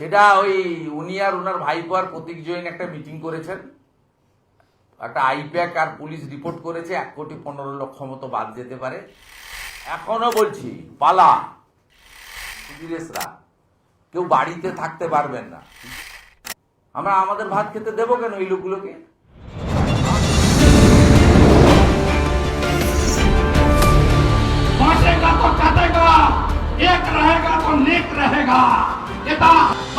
সেটা ওই উনি আর ওনার ভাইপো আর প্রতীক জৈন একটা মিটিং করেছেন একটা আইপ্যাক আর পুলিশ রিপোর্ট করেছে এক কোটি পনেরো লক্ষ মতো বাদ যেতে পারে এখনো বলছি পালা সুধীরেশরা কেউ বাড়িতে থাকতে পারবেন না আমরা আমাদের ভাত খেতে দেবো কেন এই লোকগুলোকে बांटेगा तो काटेगा एक रहेगा तो नेक रहेगा এটা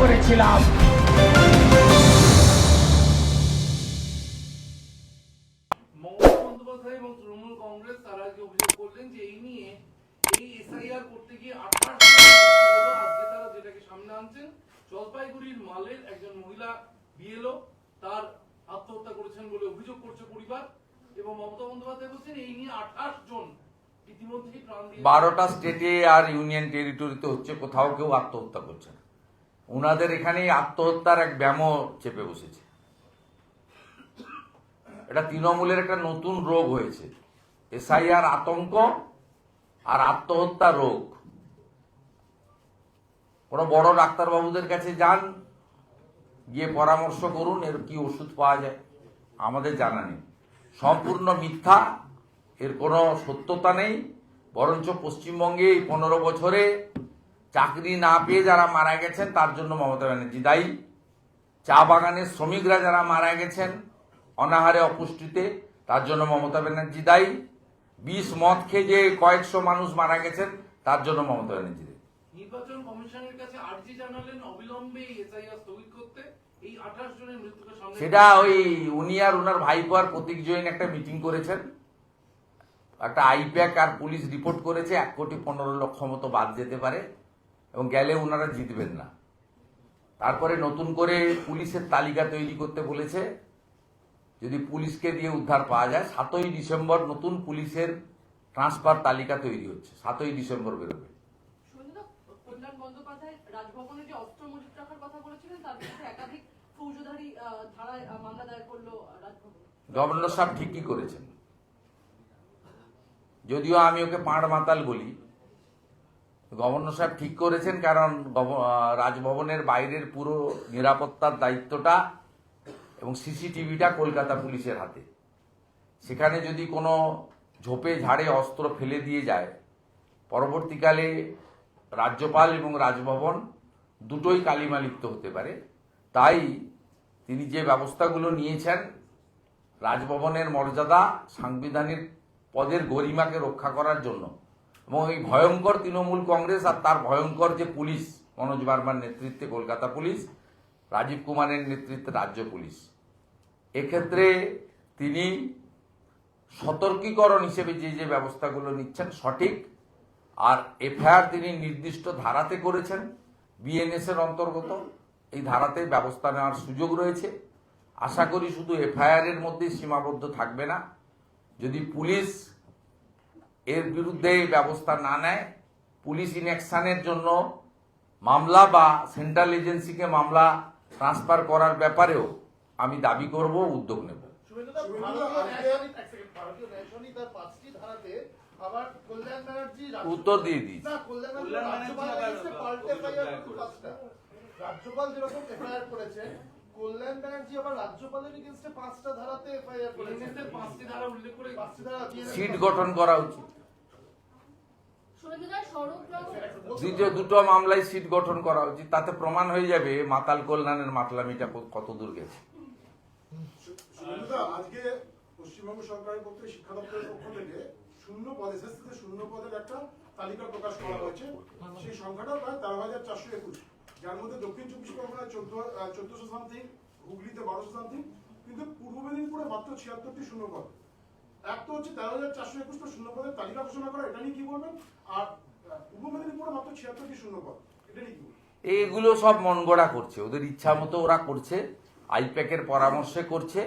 করেছিলাম। এবং তৃণমূল কংগ্রেস তারা আজকে অভিযোগ করলেন যে এই নিয়ে এই এসআইআর করতে গিয়ে আঠাশ আজকে তারা যেটাকে সামনে আনছেন জলপাইগুড়ির মালের একজন মহিলা বিএলও তার আত্মহত্যা করেছেন বলে অভিযোগ করছে পরিবার এবং মমতা বন্দ্যোপাধ্যায় বলছেন এই নিয়ে আঠাশ জন ইতিমধ্যেই বারোটা স্টেটে আর ইউনিয়ন টেরিটরিতে হচ্ছে কোথাও কেউ আত্মহত্যা করছে না। ওনাদের এখানেই আত্মহত্যার এক ব্যামো চেপে বসেছে। এটা তৃণমূলের একটা নতুন রোগ হয়েছে। এসআইআর আতঙ্ক আর আত্মহত্যা রোগ। কোনো বড় ডাক্তারবাবুদের কাছে যান, গিয়ে পরামর্শ করুন, এর কি ওষুধ পাওয়া যায়। আমাদের জানা নেই। সম্পূর্ণ মিথ্যা, এর কোনো সত্যতা নেই। বরঞ্চ পশ্চিমবঙ্গে এই পনেরো বছরে চাকরি না পেয়ে যারা মারা গেছেন তার জন্য মমতা ব্যানার্জি দায়ী। চা বাগানের শ্রমিকরা যারা মারা গেছেন অনাহারে অপুষ্টিতে তার জন্য মমতা ব্যানার্জি দায়ী। বিষ মদ খেয়ে যে কয়েকশো মানুষ মারা গেছেন তার জন্য মমতা ব্যানার্জি দায়ী। নির্বাচন কমিশনের কাছে আর্জি জানালেন অবিলম্বে এসআইআর স্থগিত করতে। এই আঠাশ জনের মৃত্যুকে সেটা ওই উনি আর ওনার ভাইপো আর প্রতীক জৈন একটা মিটিং করেছেন। একটা আইপ্যাক আর পুলিশ রিপোর্ট করেছে এক কোটি পনেরো লক্ষ মতো বাদ যেতে পারে। এবং গেলে ওনারা জিতবেন না। তারপরে নতুন করে পুলিশের তালিকা তৈরি করতে বলেছে যদি পুলিশকে দিয়ে উদ্ধার পাওয়া যায় সাতই ডিসেম্বর নতুন পুলিশের ট্রান্সফার তালিকা তৈরি হচ্ছে সাতই ডিসেম্বর বেরোবে। গভর্নর সাহেব ঠিকই করেছেন। যদিও আমি ওকে পাঁড় মাতাল বলি গভর্নর সাহেব ঠিক করেছেন, কারণ রাজভবনের বাইরের পুরো নিরাপত্তার দায়িত্বটা এবং সিসিটিভিটা কলকাতা পুলিশের হাতে। সেখানে যদি কোনো ঝোপে ঝাড়ে অস্ত্র ফেলে দিয়ে যায়, পরবর্তীকালে রাজ্যপাল এবং রাজভবন দুটোই কালিমালিপ্ত হতে পারে। তাই তিনি যে ব্যবস্থাগুলো নিয়েছেন, রাজভবনের মর্যাদা সাংবিধানিক পদের গরিমাকে রক্ষা করার জন্য এবং এই ভয়ঙ্কর তৃণমূল কংগ্রেস আর তার ভয়ঙ্কর যে পুলিশ, মনোজ বার্মার নেতৃত্বে কলকাতা পুলিশ, রাজীব কুমারের নেতৃত্বে রাজ্য পুলিশ। এক্ষেত্রে তিনি সতর্কীকরণ হিসেবে যে যে ব্যবস্থাগুলো নিচ্ছেন সঠিক, আর এফআইআর তিনি নির্দিষ্ট ধারাতে করেছেন, বিএনএস এর অন্তর্গত, এই ধারাতে ব্যবস্থা নেওয়ার সুযোগ রয়েছে। আশা করি শুধু এফআইআর এর মধ্যেই সীমাবদ্ধ থাকবে না। যদি পুলিশ এর বিরুদ্ধে ব্যবস্থা না নেয়। পুলিশ ইনঅ্যাকশনের জন্য মামলা বা সেন্ট্রাল এজেন্সিকে মামলা ট্রান্সফার করার ব্যাপারেও আমি দাবি করব উদ্যোগ নেব। উত্তর দিয়ে দিয়েছি। না, কল্যাণ ব্যানার্জি রাজ্যপালের against-এ পাল্টে FIR করতে পাঁচটা। রাজ্যপাল যেরকম এফআইআর করেছে কল্যাণ ব্যানার্জি আবার রাজ্যপালের এগেনস্টে পাঁচটা ধারাতে এফআইআর করেছে। পাঁচটি ধারা উল্লেখ করে পাঁচটি ধারা সিট গঠন করা উচিত। দ্বিতীয় দুটো মামলায় সিট গঠন করা উচিত তাতে প্রমাণ হয়ে যাবে মাতাল কল্যাণের মাতলামিটা কত দূর গেছে। আজকে পশ্চিমবঙ্গ সরকারের পক্ষে শিক্ষা দপ্তরের পক্ষ থেকে শূন্য পদ এসএসসিতে শূন্য পদের একটা তালিকা প্রকাশ করা হয়েছে। সেই সংখ্যাটা প্রায় তেরো হাজার চারশো একুশ। যার মধ্যে দক্ষিণ চব্বিশ পরগনায় চোদ্দ চোদ্দশো সামথিং হুগলিতে বারোশো সামথিং কিন্তু পূর্ব মেদিনীপুরে মাত্র ছিয়াত্তরটি শূন্য পদ। এক তো হচ্ছে তেরো হাজার চারশো একুশটা শূন্য পদের তালিকা ঘোষণা করা, এটা নিয়ে কি বলবেন? আর পূর্ব মেদিনীপুরে মাত্র ছিয়াত্তরটি শূন্য পদ এটা নিয়ে কি বলবেন? এগুলো সব মন গড়া করছে, ওদের ইচ্ছা মতো ওরা করছে, আইপ্যাকের পরামর্শে করছে,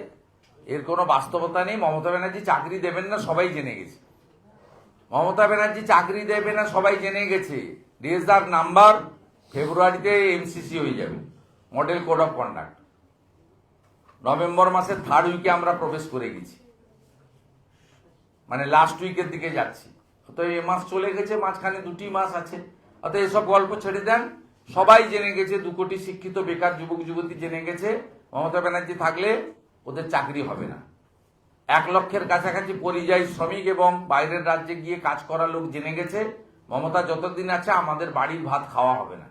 এর কোনো বাস্তবতা নেই, মমতা ব্যানার্জি চাকরি দেবেন না, সবাই জেনে গেছে। মমতা ব্যানার্জি চাকরি দেবে না, সবাই জেনে গেছে। রেজদার নাম্বার ফেব্রুয়ারিতে এমসিসি হয়ে যাবে model code of conduct November মাসের থার্ড উইকে আমরা প্রবেশ করে গেছি। মানে লাস্ট উইকের দিকে যাচ্ছি। তো এ মাস চলে গেছে, মাঝখানে দুটি মাস আছে। অত এসব গল্প ছেড়ে দেন। সবাই জেনে গেছে, দু কোটি শিক্ষিত বেকার যুবক, যুবতী জেনে গেছে। মমতা ব্যানার্জি থাকলে ওদের চাকরি হবে না। এক লক্ষের কাছাকাছি পরিযায়ী শ্রমিক এবং বাইরের রাজ্যে গিয়ে কাজ করা লোক জেনে গেছে, মমতা যতদিন আছে আমাদের বাড়ির ভাত খাওয়া হবে না।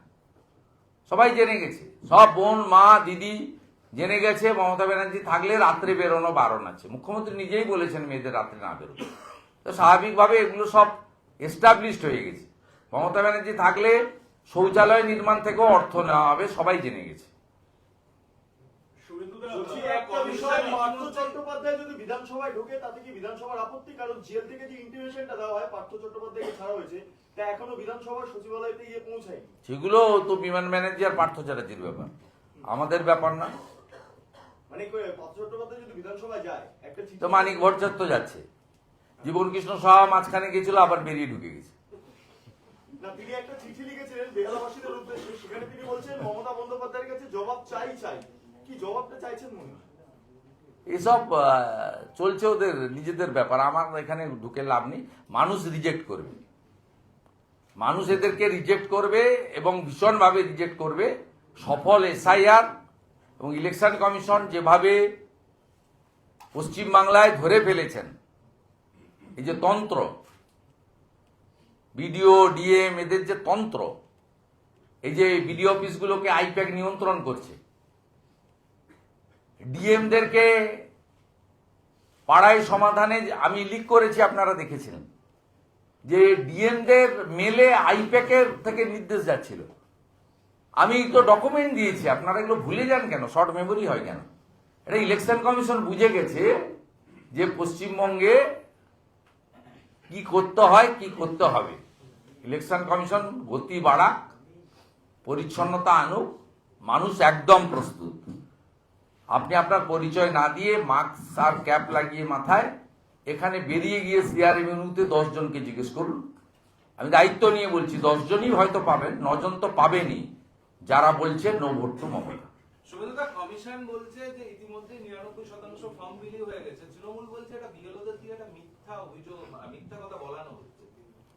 সবাই জেনে গেছে। সব বোন, মা, দিদি জেনে গেছে মমতা ব্যানার্জি থাকলে রাত্রে বেরোনো বারণ আছে। মুখ্যমন্ত্রী নিজেই বলেছেন মেয়েদের রাত্রে না বেরোতে। তো স্বাভাবিকভাবে এগুলো সব এস্টাবলিশড হয়ে গেছে। মমতা ব্যানার্জি থাকলে শৌচালয় নির্মাণ থেকেও অর্থ নেওয়া হবে সবাই জেনে গেছে। বলছি একটা বিষয় পার্থ চট্টোপাধ্যায় যদি বিধানসভায় ঢোকে তাতে কি বিধানসভার আপত্তি? কারণ জেল থেকে যে ইন্টিমেশনটা দেওয়া হয় পার্থ চট্টোপাধ্যায়কে ছাড়া হয়েছে তা এখনও বিধানসভার সচিবালয়তে গিয়ে পৌঁছায়নি। সেগুলো তো বিমান ব্যানার্জি আর পার্থ চ্যাটার্জির ব্যাপার। আমাদের ব্যাপার না। তো মানিক ভট্টাচার্য যাচ্ছে। জীবন কৃষ্ণ সাহা মাঝখানে গেছিল আবার বেরিয়ে ঢুকে গেছে। মনে? এসব চলছে ওদের নিজেদের ব্যাপার। আমার এখানে ঢুকে লাভ নেই। মানুষ রিজেক্ট করবে। মানুষ এদেরকে রিজেক্ট করবে এবং ভীষণভাবে রিজেক্ট করবে। সফল এসআইআর এবং ইলেকশন কমিশন যেভাবে পশ্চিমবাংলায় ধরে ফেলেছেন, এই যে তন্ত্র, বিডিও, ডিএম, এদের যে তন্ত্র, এই যে বিডিও অফিসগুলোকে আইপ্যাক নিয়ন্ত্রণ করছে, ডিএমদেরকে পাড়ায় সমাধানে আমি লিক করেছি, আপনারা দেখেছিলেন যে ডিএমদের মেলে আইপ্যাকের থেকে নির্দেশ যাচ্ছিল। আমি তো ডকুমেন্ট দিয়েছি, আপনারা এগুলো ভুলে যান কেন? শর্ট মেমোরি হয় কেন? এটা ইলেকশন কমিশন বুঝে গেছে যে পশ্চিমবঙ্গে কি করতে হয়, কি করতে হবে। ইলেকশন কমিশন গতি বাড়াক, পরিচ্ছন্নতা আনুক, মানুষ একদম প্রস্তুত। আপনি আপনার পরিচয় না দিয়ে মাস্ক আর ক্যাপ লাগিয়ে মাথায় এখানে বেরিয়ে গিয়ে সিআর এভিনিউতে দশ জনকে জিজ্ঞেস করুন। আমি দায়িত্ব নিয়ে বলছি দশজনই হয়তো পাবেন, নজন তো পাবেনই। যারা বলছে নো ভোট টু মমতা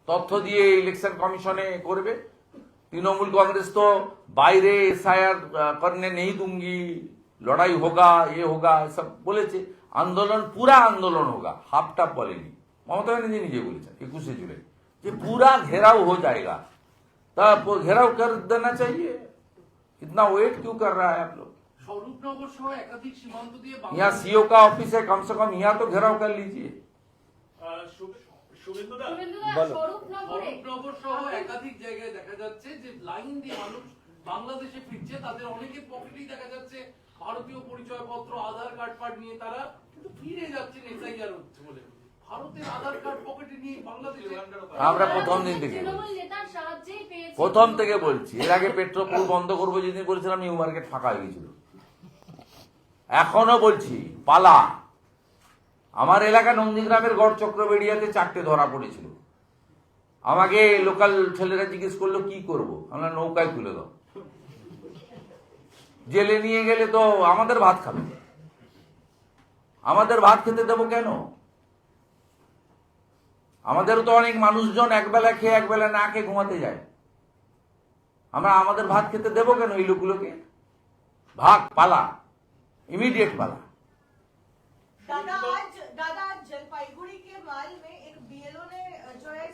তথ্য দিয়ে ইলেকশন কমিশনে করবে। তৃণমূল কংগ্রেস তো বাইরে এসআইআর নেই দুঙ্গি লড়াই হোগা এ হোগা সব বলেছে। আন্দোলন পুরা আন্দোলন হোগা হাফটা বলেনি মমতা ব্যানার্জি নিজে বলেছেন একুশে জুলাই। যে পুরা ঘেরাও হো যায়গা তা ঘেরাও কর দেনা চাইয়ে। इतना वेट क्यों कर रहा है आप लोग স্বরূপনগর সহ একাধিক সীমান্ত দিয়ে यहाँ सीओ का ऑफिस है कम से कम यहाँ तो घेराव कर लीजिए শুভেন্দুদা বলো। স্বরূপনগরে স্বরূপনগর সহ একাধিক জায়গায় দেখা যাচ্ছে যে লাইন দিয়ে মানুষ বাংলাদেশে ফিরছে তাদের অনেকের পকেটেই দেখা যাচ্ছে ভারতীয় পরিচয়পত্র আধার কার্ড ফার্ড নিয়ে তারা কিন্তু ফিরে যাচ্ছেন এসআইআর হচ্ছে বলে ভারতের আধার কার্ড পকেটে নিয়ে বাংলাদেশে আমরা প্রথম দিন থেকে প্রথম থেকে বলছি। এর আগে পেট্রোল পাম্প বন্ধ করব যেদিন বলেছিলাম নিউ মার্কেট ফাঁকা হয়ে গেছিল। এখনও বলছি পালা। আমার এলাকা নন্দীগ্রামের গড় চক্রবেড়িয়াতে চারটে ধরা পড়েছিল। আমাকে লোকাল ছেলেরা জিজ্ঞেস করল কি করব? আমরা নৌকায় তুলে দাও। জেলে নিয়ে গেলে তো আমাদের ভাত খাবে। আমাদের ভাত খেতে দেবো কেন? আমাদেরও তো অনেক মানুষজন একবেলা খেয়ে একবেলা না খেয়ে ঘুমাতে যায় আমরা আমাদের ভাত খেতে দেবো কেন এই লোকগুলোকে ভাগ পালা ইমিডিয়েট পালা दादा आज दादा आज जलपाईगुड़ी के माल में एक बीएलओ ने अ, जो है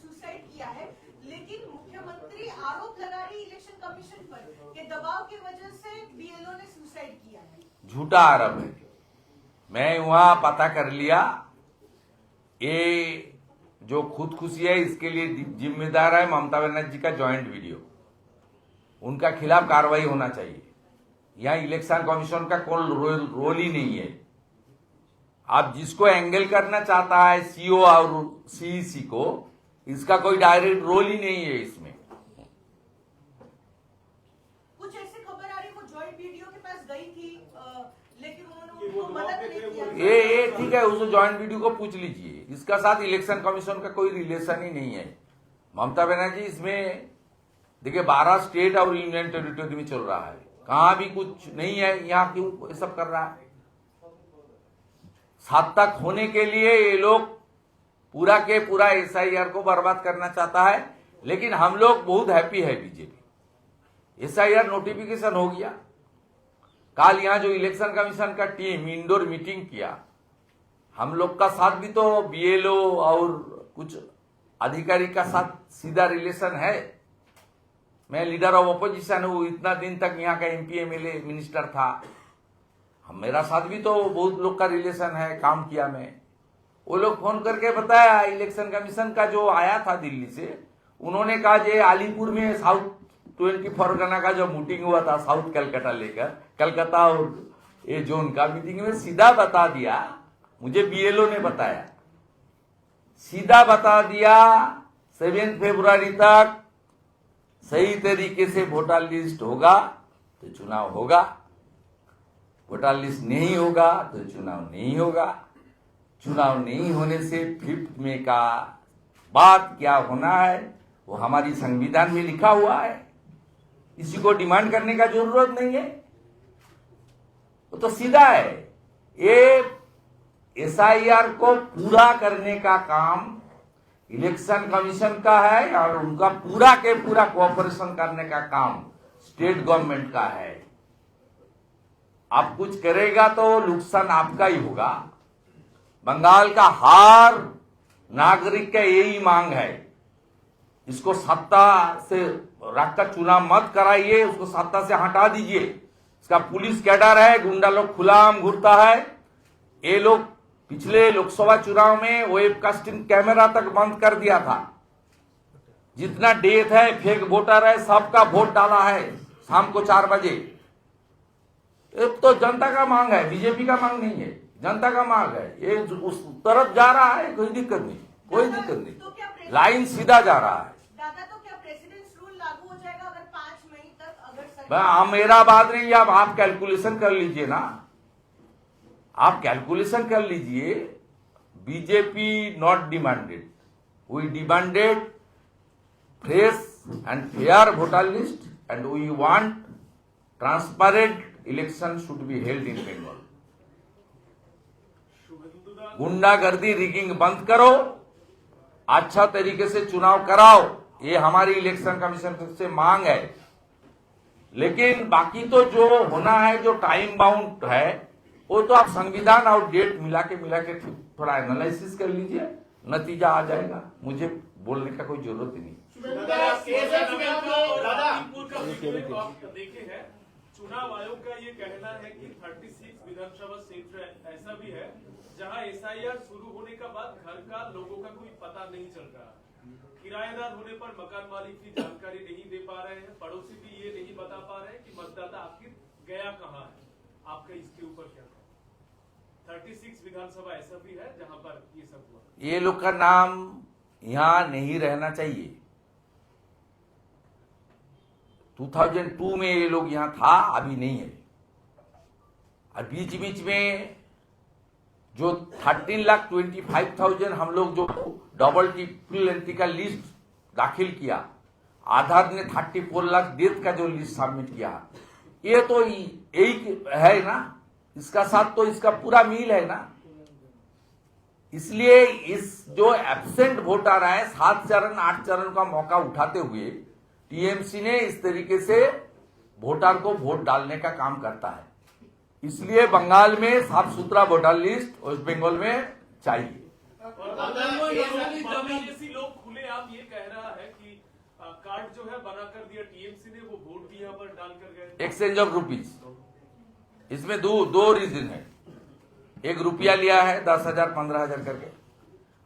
सुसाइड किया है लेकिन मुख्यमंत्री आरोप लगा रही इलेक्शन कमीशन पर कि दबाव की वजह से बीएलओ ने सुसाइड किया है झूठा आरोप है मैं वहां पता कर लिया ये जो खुदकुशी है इसके लिए जिम्मेदार है ममता बनर्जी का ज्वाइंट वीडियो उनका खिलाफ कार्रवाई होना चाहिए। यहाँ इलेक्शन कमीशन का कोई रोल, रोल ही नहीं है। आप जिसको एंगल करना चाहता है सीओ और सीईसी को इसका कोई डायरेक्ट रोल ही नहीं है इसमें वीडियो के पास गई थी अ, लेकिन उन्होंने उनको मदद नहीं किया ये ये ठीक है, उस ज्वाइंट वीडियो को पूछ लीजिए। इसका साथ इलेक्शन कमीशन का कोई रिलेशन ही नहीं है। ममता बनर्जी, इसमें देखिए, बारह स्टेट और यूनियन टेरिटोरी में चल रहा है। कहाँ भी कुछ नहीं है, यहाँ क्यों ये सब कर रहा है? सात तक होने के लिए ये लोग पूरा के पूरा एसआईआर को बर्बाद करना चाहता है, लेकिन हम लोग बहुत हैप्पी है बीजेपी एसआईआर नोटिफिकेशन हो गया। कल यहाँ जो इलेक्शन कमीशन का टीम, इंडोर मीटिंग किया, हम लोग का साथ भी तो बीएलओ और कुछ अधिकारी का साथ सीधा रिलेशन है। मैं लीडर ऑफ़ अपोजिशन हूँ, इतना दिन तक यहाँ का एमपी एमएलए मिनिस्टर था। हम, मेरा साथ भी तो बहुत लोग का रिलेशन है, काम किया मैं। वो लोग फ़ोन करके बताया, इलेक्शन कमीशन का जो आया था दिल्ली से, उन्होंने कहा जे अलीपुर में साउथ ट्वेंटी फॉरगना का जो मीटिंग हुआ था साउथ कलकत्ता लेकर कलकत्ता और ये जोन का मीटिंग में सीधा बता दिया, मुझे बीएलओ ने बताया। सीधा बता दिया सेवन फरवरी तक सही तरीके से वोटर लिस्ट होगा तो चुनाव होगा। वोटर लिस्ट नहीं होगा तो चुनाव नहीं होगा। चुनाव नहीं होने से फिफ्थ में का बात क्या होना है, वो हमारी संविधान में लिखा हुआ है। किसी को डिमांड करने का ज़रूरत नहीं है। वो तो सीधा है। ये एसआईआर को पूरा करने का काम इलेक्शन कमीशन का है और उनका पूरा के पूरा कोऑपरेशन करने का काम स्टेट गवर्नमेंट का है। आप कुछ करेगा तो नुकसान आपका ही होगा। बंगाल का हर नागरिक का यही मांग है। इसको सत्ता से रखकर चुनाव मत कराइए उसको सत्ता से हटा दीजिए। इसका पुलिस कैडर है गुंडा लोग खुलाम घूरता है। ये लोग पिछले लोकसभा चुनाव में वेब कास्टिंग कैमरा तक बंद कर दिया था। जितना डेथ है फेक वोटर है सबका वोट डाला है शाम को चार बजे। तो जनता का मांग है बीजेपी का मांग नहीं है। जनता का मांग है। ये उस तरफ़ जा रहा है कोई दिक्कत नहीं कोई दिक्कत तो नहीं लाइन सीधा जा रहा है दादा तो क्या प्रेसिडेंट्स रूल लागू हो जाएगा अगर पाँच मई तक अगर मैं- सरकार आ, मेरा बात नहीं अब आप कैलकुलेशन कर लीजिए ना। आप कैलकुलेशन कर लीजिए BJP not demanded we demanded fresh and fair voter list and we want transparent election should be held in Bengal गुंडागर्दी रिगिंग बंद करो अच्छा तरीके से चुनाव कराओ ये हमारी इलेक्शन कमीशन से मांग है। लेकिन बाकी तो जो होना है जो टाइम बाउंड है वो तो आप संविधान और डेट मिला के मिला के थोड़ा एनालिसिस कर लीजिए नतीजा आ जाएगा। मुझे बोलने का कोई ज़रूरत ही नहीं। हैं? चुनाव आयोग का ये कहना है कि 36 विधानसभा सीट ऐसा भी है जहाँ एसआईआर शुरू होने का बाद घर का लोगों का कोई पता नहीं चल रहा। किराएदार होने पर मकान मालिक की जानकारी नहीं दे पा रहे हैं। पड़ोसी भी ये नहीं बता पा रहे हैं कि मतदाता आखिर गया कहाँ है। आपका इसके ऊपर क्या थर्टी सिक्स विधानसभा ऐसा भी है जहाँ पर ये सब हुआ। ये लोग का नाम यहाँ नहीं रहना चाहिए। 2002 में ये लोग यहाँ था, अभी नहीं है। और बीच बीच में जो 13 लाख ट्वेंटी फाइव थाउज़ेंड हम लोग जो डबल ट्रिपल एंट्री का लिस्ट दाखिल किया। आधार ने 34 लाख डेथ का जो लिस्ट सबमिट किया। ये तो यही है ना? इसका साथ तो इसका पूरा मील है ना? इसलिए इस जो एबसेंट वोटर है, सात चरण, आठ चरण का मौका उठाते हुए टीएमसी ने इस तरीके से वोटर को वोट डालने का काम करता है। इसलिए बंगाल में साफ़ सुथरा वोटर लिस्ट वेस्ट बंगाल में चाहिए। लोग खुले आप ये कह रहा है कि कार्ड जो है बना कर दिया टीएमसी ने वो वोट भी यहाँ पर डाल कर गए एक्सचेंज ऑफ़ रुपीज़ इसमें दो दो रीजन है। एक रुपया लिया है दस हज़ार पंद्रह हज़ार करके।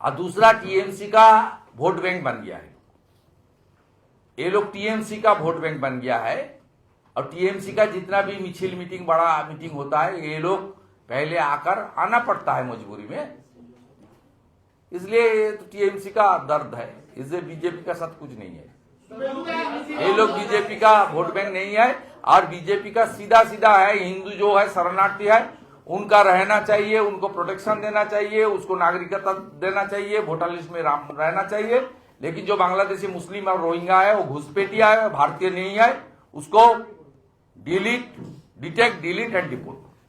और दूसरा टीएमसी का वोट बैंक बन गया है। ये लोग टीएमसी का वोट बैंक बन गया है। और टीएमसी का जितना भी मिছিল मीटिंग बड़ा मीटिंग होता है ये लोग पहले आकर आना पड़ता है मजबूरी में। इसलिए तो टीएमसी का दर्द है। इससे बीजेपी का साथ कुछ नहीं है। ये लोग बीजेपी का वोट बैंक नहीं है और बीजेपी का सीधा सीधा है, हिंदू जो है, शरणार्थी है, उनका रहना चाहिए, उनको प्रोटेक्शन देना चाहिए, उसको नागरिकता देना चाहिए वोटर लिस्ट में राम- रहना चाहिए। लेकिन जो बांग्लादेशी मुस्लिम और रोहिंगा है, वो घुसपेटिया है, भारतीय नहीं है, उसको delete detect delete and deport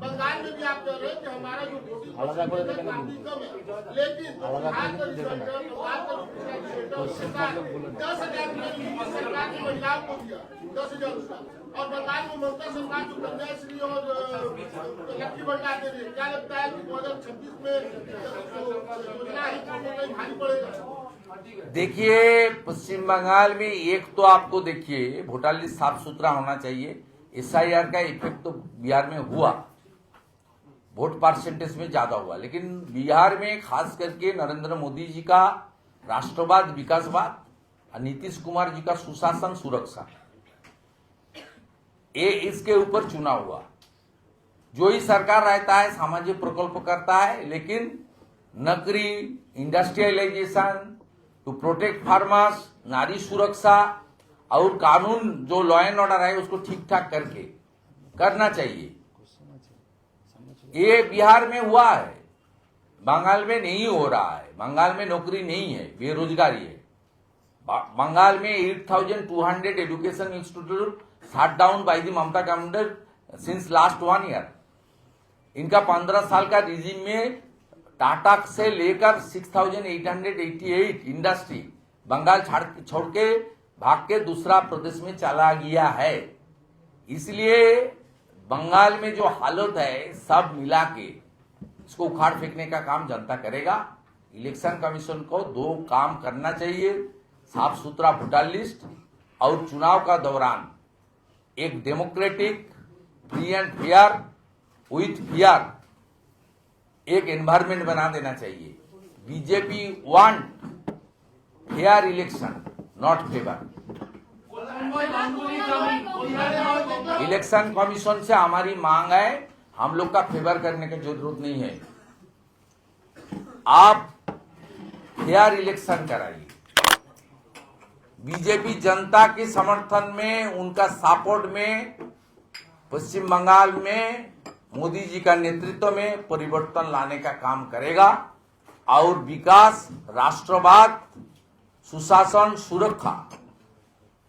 Bengal में भी आप कह रहे हैं कि हमारा जो वोटिंग है काफ़ी कम है। लेकिन बिहार का का दस हज़ार सरकार की महिलाओं को दिया दस हज़ार उसका और बंगाल में ममता सरकार जो कन्याश्री और लक्ष्मी भंडार दे रही है क्या लगता है कि दो हज़ार छब्बीस में योजना है वो भारी पड़ेगा? देखिए पश्चिम बंगाल में एक तो आपको देखिए वोटर लिस्ट साफ़ सुथरा होना चाहिए। एसआईआर का इफ़ेक्ट तो बिहार में हुआ। वोट परसेंटेज में ज़्यादा हुआ। लेकिन बिहार में खास करके नरेंद्र मोदी जी का राष्ट्रवाद विकासवाद और नीतीश कुमार जी का सुशासन सुरक्षा, ये इसके ऊपर चुनाव हुआ। जो ही सरकार रहता है, सामाजिक प्रकल्प करता है, लेकिन नकरी इंडस्ट्रियलाइजेशन टू प्रोटेक्ट फार्मर्स नारी सुरक्षा और कानून जो लॉ एंड ऑर्डर है, उसको ठीक ठाक करके करना चाहिए। ये बिहार में हुआ है। बंगाल में नहीं हो रहा है। बंगाल में नौकरी नहीं है बेरोजगारी है। बंगाल में 8,200 education institute shut down by the Mamata government since last one year इनका पंद्रह साल का रिजीम में टाटा से लेकर 6,888 इंडस्ट्री बंगाल छोड़ के भाग के दूसरा प्रदेश में चला गया है। इसलिए बंगाल में जो हालत है, सब मिला के इसको उखाड़ फेंकने का काम जनता करेगा। इलेक्शन कमीशन को दो काम करना चाहिए, साफ़ सुथरा वोटर लिस्ट और चुनाव का दौरान एक democratic, free and fair, with fair, एक एनवायरमेंट बना देना चाहिए। BJP want fair election not favour election commission से हमारी मांग है, हम लोग का फेवर करने की ज़रूरत नहीं है। आप फेयर इलेक्शन कराइए। बीजेपी जनता के समर्थन में, उनका सपोर्ट में, पश्चिम बंगाल में, मोदी जी का नेतृत्व में परिवर्तन लाने का काम करेगा और विकास, राष्ट्रवाद, सुशासन, सुरक्षा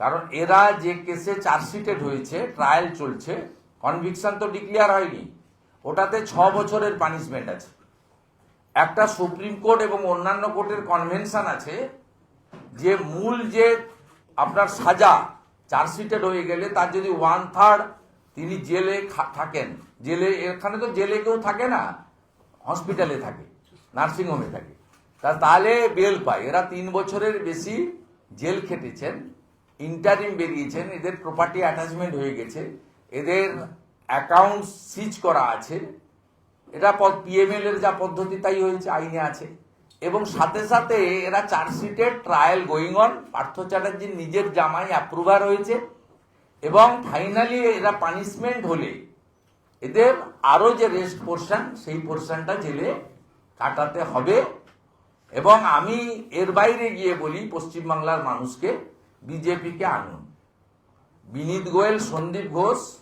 কারণ এরা যে কেসে চার্জশিটেড হয়েছে ট্রায়াল চলছে কনভিকশন তো ডিক্লেয়ার হয়নি। ওটাতে ছ বছরের পানিশমেন্ট আছে। একটা সুপ্রিম কোর্ট এবং অন্যান্য কোর্টের কনভেনশন আছে যে মূল যে আপনার সাজা চার্জশিটেড হয়ে গেলে তার যদি ওয়ান থার্ড তিনি জেলে থাকেন। জেলে, এখানে তো জেলে কেউ থাকে না হসপিটালে থাকে নার্সিংহোমে থাকে। তাহলে বেল পায়। এরা তিন বছরের বেশি জেল খেটেছেন। ইন্টারিম বেরিয়েছেন, এদের প্রপার্টি অ্যাটাচমেন্ট হয়ে গেছে, এদের অ্যাকাউন্ট সিজ করা আছে, এটা পিএমএল এর যা পদ্ধতি তাই হয়েছে, আইনে আছে। এবং সাথে সাথে এরা চার্জশিটের ট্রায়াল গোয়িং অন পার্থ চ্যাটার্জির নিজের জামাই অ্যাপ্রুভার হয়েছে, এবং ফাইনালি এরা পানিশমেন্ট হলে এদের আরও যে রেস্ট পোর্শন সেই পোর্শনটা জেলে কাটাতে হবে। এবং আমি এর বাইরে গিয়ে বলি, পশ্চিমবাংলার মানুষকে বিজেপিকে আনুন। বিনীত গোয়েল, সন্দীপ ঘোষ,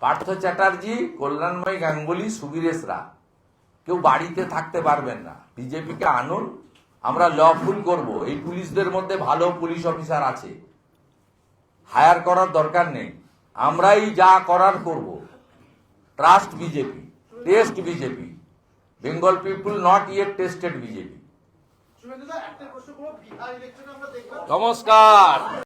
পার্থ চ্যাটার্জি, কল্যাণময় গাঙ্গুলি সুবীরেশরা কেউ বাড়িতে থাকতে পারবেন না। বিজেপিকে আনুন। আমরা লফুল করব। এই পুলিশদের মধ্যে ভালো পুলিশ অফিসার আছে। হায়ার করার দরকার নেই। আমরাই যা করার করব। Trust BJP, test BJP. Bengal people not yet tested BJP. নমস্কার।